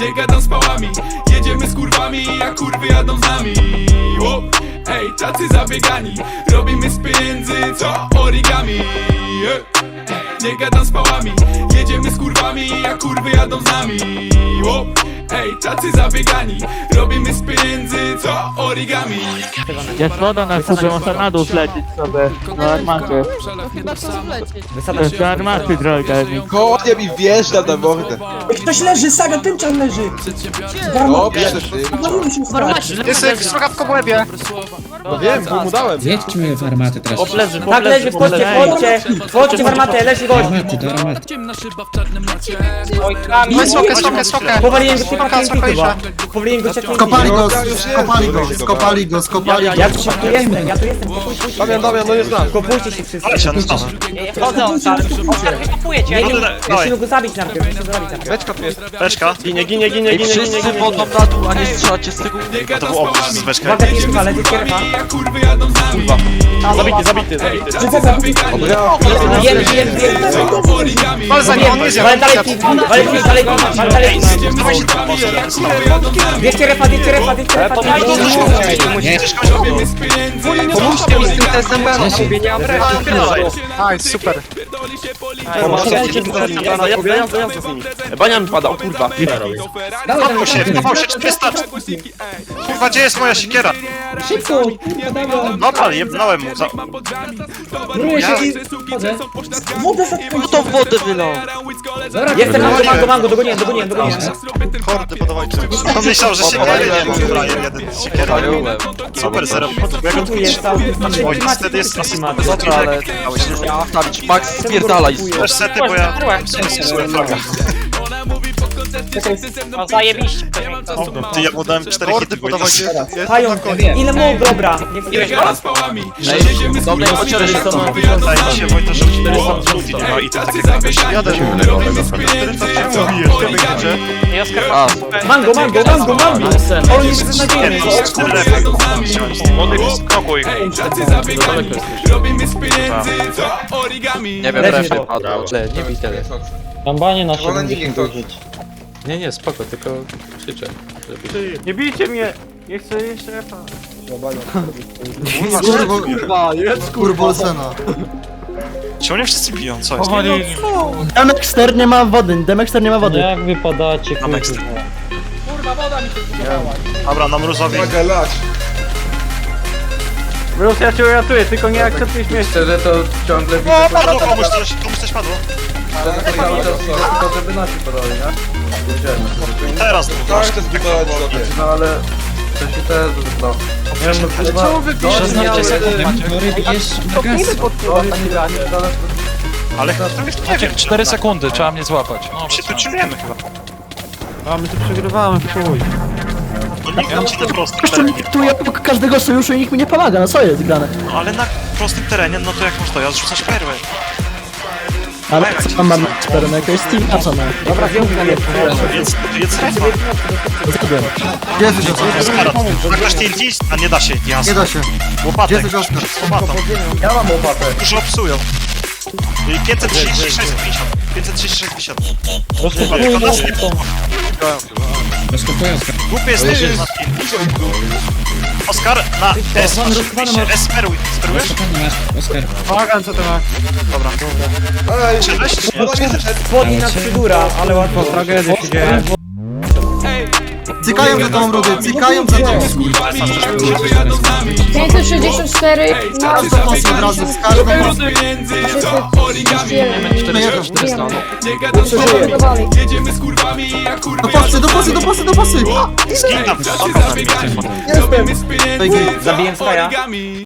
nie gadam z pałami Jedziemy z kurwami, a kurwy jadą z nami. Ło, Ej, tacy zabiegani Robimy z pieniędzy, co origami. Nie gadam z pałami Jedziemy z kurwami, a kurwy jadą z nami. Ło, Ej, tacy zabiegani Robimy z pieniędzy, co origami Jest woda na sobie, można na dół zlecieć sobie. Do armaty. Do armaty droga. Konie mi wjeżdża na mordę. Ktoś leży, Saga, tymczas leży. O, bierze ty. Jacek, słuchawko w łebie! No wiem, bo mu dałem. Zjedźmy w armaty teraz. Tak leży, wchodźcie, wchodźcie, wchodźcie w armatę, leży gość. Armaty, do armaty. Weź sokę, sokę, sokę! Powaliłem go typa Chyba. Isza. Powaliłem go TNT. Skopali go, skopali go, skopali go, skopali go. Ja tu ja tu jestem, ja tu jestem, się. Damian, Damian, no jest nasz. Kopujcie się wszyscy. Wchodzą, Nie, nie, musimy go zabić najpierw, musimy go zabić najpierw. Beczka tu jest. Beczka. Ginie, ginie, ginie, ginie, ginie, ginie. wodą na dół, a nie strzelacie z tego. Nie gadam To z był obóz z beczką. Uwaga, jest a kurwy jadą z nami Zabity, zabity, zabity. Bijemy, bijemy, bijemy. co origami Wal za nim, on nie Ale dalej kit, ale kit, dalej kit, ale dalej a kurwy jadą z nami Wiecie refa, wiecie refa, wiecie refa. Nie, pieniędzy, co Pomóżcie mi z tym testem B, no Gdzieś- sobie nie mam super. Jazda, jazda, jazda, jazda z nimi. Bania mi pada, o kurwa. Dawaj, się, chował się, 400. Kurwa, gdzie jest moja siekiera? Szybko, No pal, jebnąłem mu. Za... Próbuję się i chodzę. Wodę za Kto wodę wylał? Jestem mango, mango, mango, dogoniłem, dogoniłem, dogoniłem. Hordy On myślał, że siekiery nie ma. Dobra, jeden siekiera. Super, zero. Znaczy, wtedy jest asysta. Dobra, ale. Max spierdalaj Też sety, bo ja... No zajebiście. Ty, ja mu dałem 4 hity, bo podawajcie. Pają, ile mógł, dobra. Nie wkurwię gadam z pałami Jedziemy z kurwami, a kurwy jadą z Wydaje mi nami się, Wojtek, że 400 ludzi nie ma i to takie Robimy co origami Mango, mango, mango, mango. On jest beznadziejny. Spokój. Ej, tacy zabiegani Robimy z pieniędzy, co origami Nie wiem, Leży refy to. padło. Nie bij tyle. Bambanie na użyć. Nie, nie, spoko, tylko krzyczę. Nie bijcie mnie! Nie chcę jeszcze refa. Kurwo, kurbolsena. Czemu nie wszyscy biją? Co jest? Demexter nie ma wody, Demexter nie ma wody. Jak wypadacie, Na next. Dobra, na mruzowi. Bruce, ja cię uratuję, tylko nie akceptuj śmierci. Szczerze to ciągle widzę, padło komuś coś, komuś coś padło. że to cały czas tylko żeby nasi podali, nie? Wiedziałem, Teraz tu. Troszkę zbudowałem sobie. no ale to się też no. Wiem, no kurwa, Czemu wy bijecie? Tory bierz magaz. Ale to już nie wiem, czy 4 sekundy, trzeba mnie złapać. się tu czujemy chyba. A my tu przegrywamy, chuj. No nikt nam ci na prostym terenie. Tu ja obok każdego sojuszu i nikt mi nie pomaga, no co jest grane? No ale na prostym terenie, no to jak masz dojazd, rzucasz perłę. Ale co mam na czterem jakiegoś Steam? A co ma? Dobra, wziąłem na mnie. Więc, więc chyba. Zgubiłem. Jezu, Zagrasz TNT, a nie da się. Nie da się. Łopatę. Jezu, Oskar. Łopatą. Ja mam łopatę. Już obsują. 536,50. 536,50. Zaskakujące. Głupie jest ty, Martin. Oskar na S, oczywiście. S, speruj. Sperujesz? Oskar. Pomagam, co to ma. Dobra. Przedeś? Body na figura, ale łatwo. Tragedia. Cykają za tą rudy, cykają za tą. z kurwami, a kurwy jadą z nami 564 na Każdą pasję od razu, z każdą pieniędzy, origami No. Nie gadam z. Jedziemy z kurwami, a Do kurwy pasy, do pasy, do pasy, do pasy! Zginam. Tacy zabiegani Robimy z pieniędzy, co Zabiłem Skaja. origami